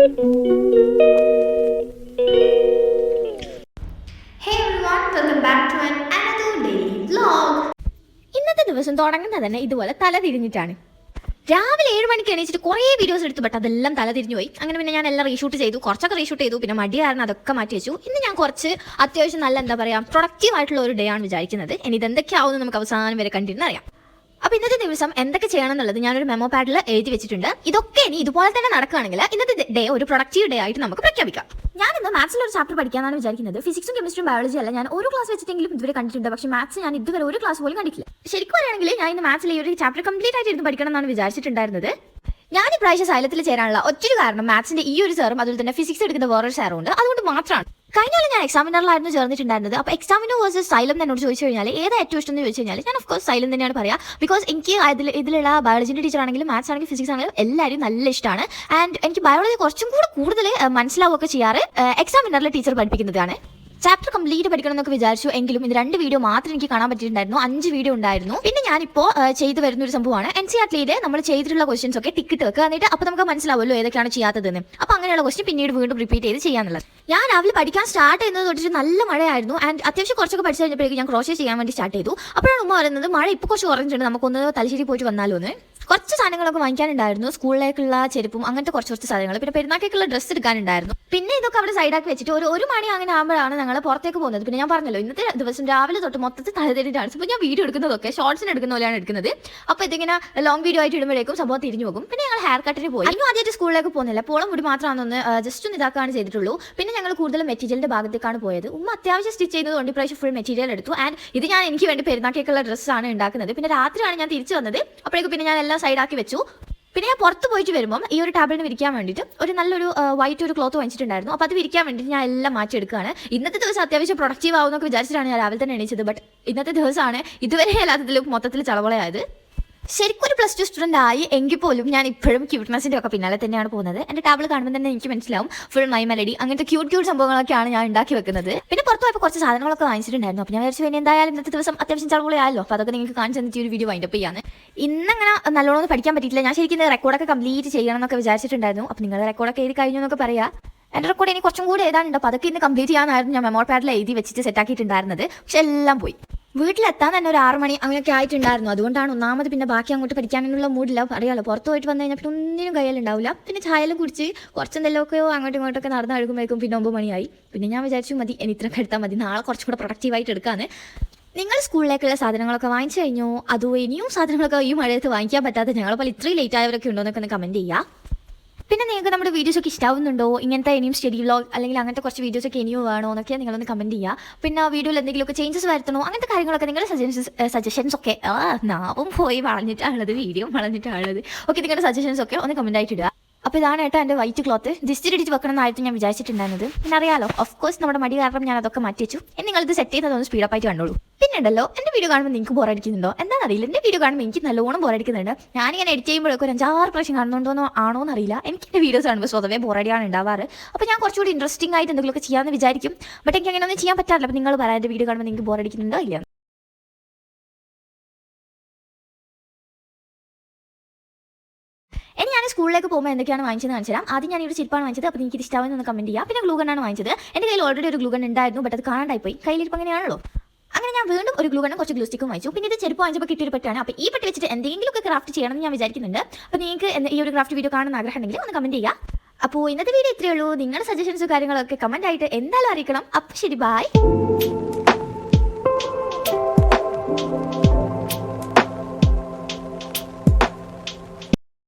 Hey everyone, welcome back to an another daily vlog. ഇന്നത്തെ ദിവസം തുടങ്ങുന്നത് തന്നെ ഇതുപോലെ തല തിരിഞ്ഞിട്ടാണ്. രാവിലെ ഏഴ് മണിക്ക് എണീച്ചിട്ട് കുറേ വീഡിയോസ് എടുത്തു ബട്ട് അതെല്ലാം തല തിരിഞ്ഞു പോയി. അങ്ങനെ പിന്നെ ഞാൻ എല്ലാം റീഷൂട്ട് ചെയ്തു. കുറച്ചൊക്കെ റീഷൂട്ട് ചെയ്തു. പിന്നെ മടി കാരണം അതൊക്കെ മാറ്റി വെച്ചു. ഇന്ന് ഞാൻ കുറച്ച് അത്യാവശ്യം നല്ല എന്താ പറയുക പ്രൊഡക്റ്റീവ് ആയിട്ടുള്ള ഒരു ഡേ ആണ് വിചാരിക്കുന്നത്. ഇനി ഇത് എന്തൊക്കെയാവും നമുക്ക് അവസാനം വരെ കണ്ടിരുന്ന് അറിയാം. അപ്പൊ ഇന്നത്തെ ദിവസം എന്തൊക്കെ ചെയ്യണം എന്നുള്ളത് ഞാനൊരു മെമ്മോ പാഡിൽ എഴുതി വെച്ചിട്ടുണ്ട്. ഇതൊക്കെ ഇനി ഇതുപോലെ തന്നെ നടക്കുകയാണെങ്കിൽ ഇന്നത്തെ ഡേ ഒരു പ്രൊഡക്റ്റീവ് ഡേ ആയിട്ട് നമുക്ക് പ്രഖ്യാപിക്കാം. ഞാൻ ഇന്ന് മാത്സിൽ ഒരു ചാപ്റ്റർ പഠിക്കാനാണ് വിചാരിക്കുന്നത്. ഫിസിക്സും കെമിസ്ട്രിയും ബയോളജി അല്ല. ഞാൻ ഒരു ക്ലാസ് വെച്ചിട്ടെങ്കിലും ഇതുവരെ കണ്ടിട്ടുണ്ട്. പക്ഷേ മാത്സ് ഞാൻ ഇതുവരെ ഒരു ക്ലാസ് പോലും കണ്ടിട്ടില്ല. ശരിക്കും പറയുകയാണെങ്കിൽ ഞാൻ ഇന്ന് മാത്സിൽ ഈ ഒരു ചാപ്റ്റർ കംപ്ലീറ്റ് ആയിട്ട് ഇരുന്ന് പഠിക്കണം എന്നാണ് വിചാരിച്ചിട്ടുണ്ടായിരുന്നത്. ഞാൻ ഈ പ്രാവശ്യം സൈലത്തിൽ ചേരാനുള്ള ഒറ്റ കാരണം മാത്സിന്റെ ഈ ഒരു സാറും അതുപോലെ തന്നെ ഫിസിക്സ് എടുക്കുന്ന വേറൊരു സാറും ഉണ്ട്. അതുകൊണ്ട് മാത്രമാണ്. കഴിഞ്ഞ കൊല്ലം ഞാൻ എക്സാമിനറിലായിരുന്നു ചേർന്നിട്ടുണ്ടായിരുന്നത്. അപ്പോൾ എക്സാമിനോ വേഴ്സസ് സൈലം എന്നോട് ചോദിച്ചു കഴിഞ്ഞാൽ ഏതാ ഏറ്റവും ഇഷ്ടം എന്ന് ചോദിച്ചു കഴിഞ്ഞാൽ ഞാൻ ഓഫ് കോഴ്സ് സൈലം തന്നെയാണ് പറയുക ബിക്കോസ് എനിക്ക് അതിൽ ഇതിലുള്ള ബയോളജിന്റെ ടീച്ചർ ആണെങ്കിലും മാത്സ് ആണെങ്കിലും ഫിസിക്സ് ആണെങ്കിലും എല്ലാവരും നല്ല ഇഷ്ടമാണ്. ആൻഡ് എനിക്ക് ബയോളജി കുറച്ചും കൂടെ കൂടുതൽ മനസ്സിലാവുകയൊക്കെ ചെയ്യാറ് എക്സാമിനറിലെ ടീച്ചർ പഠിപ്പിക്കുന്നതാണ്. ചാപ്റ്റർ കംപ്ലീറ്റ് പഠിക്കണം എന്നൊക്കെ വിചാരിച്ചു എങ്കിലും ഇത് രണ്ട് വീഡിയോ മാത്രം എനിക്ക് കാണാൻ പറ്റിയിട്ടുണ്ടായിരുന്നു. അഞ്ച് വീഡിയോ ഉണ്ടായിരുന്നു. പിന്നെ ഞാനിപ്പോൾ ചെയ്തു വരുന്ന ഒരു സംഭവമാണ്. എൻ സി ആർട്ടിലെ നമ്മൾ ചെയ്തിട്ടുള്ള ക്വസ്റ്റ്യൻസ് ഒക്കെ ടിക്കറ്റ് വെക്കുക. എന്നിട്ട് അപ്പോൾ നമുക്ക് മനസ്സിലാവുമല്ലോ ഏതൊക്കെയാണ് ചെയ്യാത്തതെന്ന്. അപ്പോൾ അങ്ങനെയുള്ള ക്വസ്റ്റ്യൻ പിന്നീട് വീണ്ടും റിപ്പീറ്റ് ചെയ്ത് ചെയ്യാനുള്ളത് ഞാൻ രാവിലെ പഠിക്കാൻ സ്റ്റാർട്ട് ചെയ്യുന്നത് തൊട്ടിട്ട് നല്ല മഴയായിരുന്നു. ആൻഡ് അത്യാവശ്യം കുറച്ചൊക്കെ പഠിച്ചു കഴിഞ്ഞപ്പോഴേക്കും ഞാൻ ക്രോഷേ ചെയ്യാൻ വേണ്ടി സ്റ്റാർട്ട് ചെയ്തു. അപ്പോഴാണ് ഉമ്മ പറയുന്നത് മഴ ഇപ്പോൾ കുറച്ച് കുറഞ്ഞിട്ടുണ്ട്. നമുക്കൊന്ന് തലശ്ശേരി പോയിട്ട് വന്നാലോ എന്ന് കുറച്ച് സാധനങ്ങളൊക്കെ വാങ്ങിക്കാനുണ്ടായിരുന്നു. സ്കൂളിലേക്കുള്ള ചെരുപ്പും അങ്ങനത്തെ കുറച്ച് കുറച്ച് സാധനങ്ങൾ. പിന്നെ പെരുന്നാക്കേക്കുള്ള ഡ്രസ്സ് എടുക്കാനുണ്ടായിരുന്നു. പിന്നെ ഇതൊക്കെ അവിടെ സൈഡാക്കി വെച്ചിട്ട് ഒരു ഒരു മണി അങ്ങനെ ആകുമ്പോഴാണ് ഞങ്ങൾ പുറത്തേക്ക് പോകുന്നത്. പിന്നെ ഞാൻ പറഞ്ഞല്ലോ ഇന്നത്തെ ദിവസം രാവിലെ തൊട്ട് മൊത്തത്തിൽ തലതിരിട്ടാണ് അപ്പോൾ ഞാൻ വീഡിയോ എടുക്കുന്നതൊക്കെ ഷോർട്സിന് എടുക്കുന്ന പോലെയാണ് എടുക്കുന്നത്. അപ്പോൾ ഇതിങ്ങനെ ലോങ് വീഡിയോ ആയിട്ട് ഇടുമ്പോഴേക്കും സംഭവം തിരിഞ്ഞു പോകും. പിന്നെ ഞങ്ങൾ ഹെയർ കട്ടിന് പോയി. അതിനും ആദ്യമായിട്ട് സ്കൂളിലേക്ക് പോകുന്നില്ല. പോളം മുടി മാത്രമാണെന്ന് ജസ്റ്റ് ഒന്ന് ഇതാക്കാണ് ചെയ്തിട്ടുള്ളൂ. പിന്നെ ഞങ്ങൾ കൂടുതൽ മെറ്റീരിയലിന്റെ ഭാഗത്തേക്കാണ് പോയത്. ഉമ്മ അത്യാവശ്യം സ്റ്റിച്ച് ചെയ്തതുകൊണ്ട് ഇപ്രാവശ്യം ഫുൾ മെറ്റീരിയൽ എടുത്തു. ആൻഡ് ഇത് ഞാൻ എനിക്ക് വേണ്ടി പെരുന്നാക്കേക്കുള്ള ഡ്രസ്സാണ് ഉണ്ടാക്കുന്നത്. പിന്നെ രാത്രിയാണ് ഞാൻ തിരിച്ചു വന്നത്. അപ്പോഴേക്കും പിന്നെ ഞാൻ എല്ലാം സൈഡാക്കി വെച്ചു. പിന്നെ ഞാൻ പുറത്ത് പോയിട്ട് വരുമ്പം ഈ ഒരു ടാബ്ലറ്റിന് വിരിക്കാൻ വേണ്ടിയിട്ട് ഒരു നല്ലൊരു വൈറ്റ് ഒരു ക്ലോത്ത് വാങ്ങിച്ചിട്ടുണ്ടായിരുന്നു. അപ്പോൾ അത് വിരിക്കാൻ വേണ്ടിയിട്ട് ഞാൻ എല്ലാം മാറ്റി മാറ്റിയെടുക്കുകയാണ് ഇന്നത്തെ ദിവസം അത്യാവശ്യം പ്രൊഡക്റ്റീവ് ആവുമെന്നൊക്കെ വിചാരിച്ചിട്ടാണ് ഞാൻ രാവിലെ തന്നെ എണീച്ചത്. ബട്ട് ഇന്നത്തെ ദിവസമാണ് ഇതുവരെ അല്ലാത്തതിലും മൊത്തത്തിൽ ചളവളയായത്. ശരിക്കും ഒരു പ്ലസ് ടു സ്റ്റുഡന്റ് ആയി എങ്കിൽ പോലും ഞാൻ ഇപ്പോഴും ക്യൂട്ട്നെസ്സിന്റെ ഒക്കെ പിന്നാലെ തന്നെയാണ് പോകുന്നത്. എന്റെ ടാബിൾ കാണുമ്പോൾ തന്നെ എനിക്ക് മനസ്സിലാവും. ഫുൾ മൈ മെലഡി അങ്ങനത്തെ ക്യൂട്ട് ക്യൂട്ട് സംഭവങ്ങളൊക്കെയാണ് ഞാൻ ഉണ്ടാക്കി വെക്കുന്നത്. പിന്നെ പുറത്ത് പോയപ്പോൾ കുറച്ച് സാധനങ്ങളൊക്കെ വാങ്ങിച്ചിട്ടുണ്ടായിരുന്നു. അപ്പോൾ ഞാൻ വിചാരിച്ചു എന്തായാലും ഇന്നത്തെ ദിവസം അത്യാവശ്യം ചളവുകളായല്ലോ അപ്പോൾ അതൊക്കെ നിങ്ങൾക്ക് കാണിച്ചു തന്നിട്ട് ഒരു വീഡിയോ വൈൻഡപ്പ് ചെയ്യാന്ന്. ഇന്നങ്ങനെ നല്ലോണം പഠിക്കാൻ പറ്റിയിട്ടില്ല. ഞാൻ ശരിക്കും റെക്കോർഡൊക്കെ കംപ്ലീറ്റ് ചെയ്യണം എന്നൊക്കെ വിചാരിച്ചിട്ടുണ്ടായിരുന്നു. അപ്പോൾ നിങ്ങളുടെ റെക്കോർഡൊക്കെ എഴുതി കഴിഞ്ഞു എന്നൊക്കെ പറയാം. എന്റെ റെക്കോർഡ് ഇനി കുറച്ചും കൂടി എഴുതാനുണ്ട് അപ്പോൾ അതൊക്കെ ഇന്ന് കംപ്ലീറ്റ് ചെയ്യാനായിരുന്നു ഞാൻ മെമ്മോർ പാഡിൽ എഴുതി വെച്ചിട്ട് സെറ്റാക്കിയിട്ടുണ്ടായിരുന്നത് പക്ഷെ എല്ലാം പോയി. വീട്ടിലെത്താൻ തന്നെ ഒരു ആറ് മണി അങ്ങനെയൊക്കെ ആയിട്ടുണ്ടായിരുന്നു. അതുകൊണ്ടാണ് ഒന്നാമത് പിന്നെ ബാക്കി അങ്ങോട്ട് പഠിക്കാനുള്ള മൂഡില്ല. അറിയാലോ പുറത്ത് പോയിട്ട് വന്നു കഴിഞ്ഞാൽ പിന്നെ ഒന്നിനും കയ്യിലുണ്ടാവില്ല പിന്നെ ചായലും കുടിച്ച് കുറച്ചെന്തെങ്കിലുമൊക്കെയോ അങ്ങോട്ടും ഇങ്ങോട്ടൊക്കെ നടന്ന് അഴുകുമ്പോഴേക്കും പിന്നെ ഒമ്പത് മണിയായി. പിന്നെ ഞാൻ വിചാരിച്ചു മതി ഇനി ഇത്രയൊക്കെ എടുത്താൽ മതി. നാളെ കുറച്ചും കൂടെ പ്രൊഡക്റ്റീവായിട്ട് എടുക്കാന്ന്. നിങ്ങൾ സ്കൂളിലേക്കുള്ള സാധനങ്ങളൊക്കെ വാങ്ങിച്ചു കഴിഞ്ഞോ? അതോ ഇനിയും സാധനങ്ങളൊക്കെ ഈ മഴയത്ത് വാങ്ങിക്കാൻ പറ്റാതെ ഞങ്ങളെ പോലെ ഇത്രയും ലേറ്റ് ആയവരൊക്കെ ഉണ്ടോ എന്നൊക്കെ ഒന്ന് കമന്റ് ചെയ്യുക. പിന്നെ നിങ്ങൾക്ക് നമ്മുടെ വീഡിയോസ് ഒക്കെ ഇഷ്ടാവുന്നുണ്ടോ? ഇങ്ങനത്തെ ഇനിയും സ്റ്റഡി വ്ലോഗ് അല്ലെങ്കിൽ അങ്ങനത്തെ കുറച്ച് വീഡിയോസ് ഒക്കെ ഇനിയും വേണോ എന്നൊക്കെ നിങ്ങളൊന്ന് കമന്റ് ചെയ്യുക പിന്നെ വീഡിയോയിൽ എന്തെങ്കിലുമൊക്കെ ചേഞ്ചസ് വരുത്തണോ? അങ്ങനത്തെ കാര്യങ്ങളൊക്കെ നിങ്ങൾ സജഷൻസ് സജഷൻസ് ഒക്കെ. നാവും പോയി വളഞ്ഞിട്ടാണുള്ളത് വീഡിയോ വളഞ്ഞിട്ടാണുള്ളത് ഓക്കെ നിങ്ങളുടെ സജഷൻസ് ഒക്കെ ഒന്ന് കമന്റ് ആയിട്ട് ഇടുക. അപ്പോൾ ഇതാണ് കേട്ടോ എന്റെ വൈറ്റ് ക്ലോത്ത് ഡിസ്റ്റിൽ ഇടിച്ച് വെക്കണം എന്നായിരുന്നു ഞാൻ വിചാരിച്ചിട്ടുണ്ടായിരുന്നത്. പിന്നെ അറിയാലോ ഓഫ് കോഴ്സ് നമ്മുടെ മടി കാരണം ഞാൻ അതൊക്കെ മാറ്റി വെച്ചു നിങ്ങൾ ഇത് സെറ്റ് ചെയ്തതൊന്ന് ആയിട്ട് കണ്ടോളൂ. പിന്നെ എന്റെ എന്റെ വീഡിയോ കാണുമ്പോൾ നിങ്ങൾക്ക് ബോറടിക്കുന്നുണ്ടോ എന്താണെന്ന് അറിയില്ല. എന്റെ വീഡിയോ കാണുമ്പോൾ എനിക്ക് നല്ലോണം ബോറടിക്കുന്നുണ്ട് ഞാനിങ്ങനെ എഡിറ്റ് ചെയ്യുമ്പോഴൊക്കെ ഒരു അഞ്ചാറ് പ്രാവശ്യം കാണുന്നുണ്ടോന്നോ ആണോ എന്നറിയില്ല. എനിക്ക് എന്റെ വീഡിയോസ് കാണുമ്പോൾ സ്വതവേ ബോറടിയാണ് ഉണ്ടാവാറ്. അപ്പോൾ ഞാൻ കുറച്ചുകൂടി ഇൻട്രസ്റ്റിംഗ് ആയിട്ട് എന്തെങ്കിലുമൊക്കെ ചെയ്യാമെന്ന് വിചാരിക്കും. ബട്ട് എനിക്ക് അങ്ങനെ ഒന്നും ചെയ്യാൻ പറ്റാറില്ല. അപ്പോൾ നിങ്ങൾ പറയാം എന്റെ വീഡിയോ കാണുമ്പോൾ നിങ്ങൾക്ക് ബോറടിക്കുന്നുണ്ടോ ഇല്ല ഇനി ഞാൻ സ്കൂളിലേക്ക് പോകുമ്പോൾ എന്തൊക്കെയാണ് വാങ്ങിച്ചത് കാണിച്ചു തരാം. ആദ്യം ഞാൻ ഒരു ചിരിപ്പാണ് വാങ്ങിച്ചത്. അപ്പോൾ എനിക്ക് ഇഷ്ടമാവുന്ന ഒന്ന് കമന്റ് ചെയ്യാം. പിന്നെ ഗ്ലൂഗണ്ണാണ് വാങ്ങിച്ചത്. എന്റെ കയ്യിൽ ഓൾറെഡി ഒരു ഗ്ലൂഗൺ ഉണ്ടായിരുന്നു ബട്ട് അത് കാണാണ്ടായി പോയി. കയ്യിലിരിപ്പോൾ അങ്ങനെയാണല്ലോ. അങ്ങനെ ഞാൻ വീണ്ടും ഒരു ഗ്ലൂ ഗ്ലൂഗണ്ണും കുറച്ച് ഗ്ലൂ സ്റ്റിക്കും വാങ്ങിച്ചു. പിന്നെ ഇത് ചെരുപ്പ് വാങ്ങിച്ചപ്പോൾ കിട്ടിയൊരു പറ്റാണ് അപ്പോൾ ഈ പറ്റി വെച്ചിട്ട് എന്തെങ്കിലുമൊക്കെ ക്രാഫ്റ്റ് ചെയ്യണമെന്ന് ഞാൻ വിചാരിക്കുന്നുണ്ട്. അപ്പോൾ നിങ്ങൾക്ക് ഈ ഒരു ക്രാഫ്റ്റ് വീഡിയോ കാണുന്ന ആഗ്രഹം ഉണ്ടെങ്കിൽ ഒന്ന് കമന്റ് ചെയ്യുക അപ്പോൾ ഇന്നത്തെ വീഡിയോ ഇത്രയേ ഉള്ളൂ. നിങ്ങളുടെ സജഷൻസും കാര്യങ്ങളൊക്കെ കമന്റ് ആയിട്ട് എന്തായാലും അറിയിക്കണം. അപ്പോൾ ശരി ബൈ